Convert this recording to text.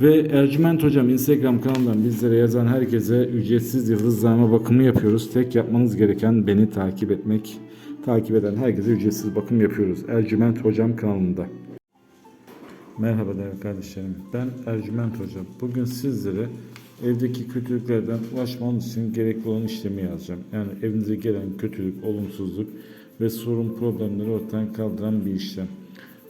Ve Ercüment Hocam Instagram kanalından bizlere yazan herkese ücretsiz yıldızlama bakımı yapıyoruz. Tek yapmanız gereken beni takip etmek. Takip eden herkese ücretsiz bakım yapıyoruz. Ercüment Hocam kanalında. Merhaba değerli kardeşlerim. Ben Ercüment Hocam. Bugün sizlere evdeki kötülüklerden ulaşmanız için gerekli olan işlemi yazacağım. Yani evinize gelen kötülük, olumsuzluk ve sorun problemleri ortadan kaldıran bir işlem.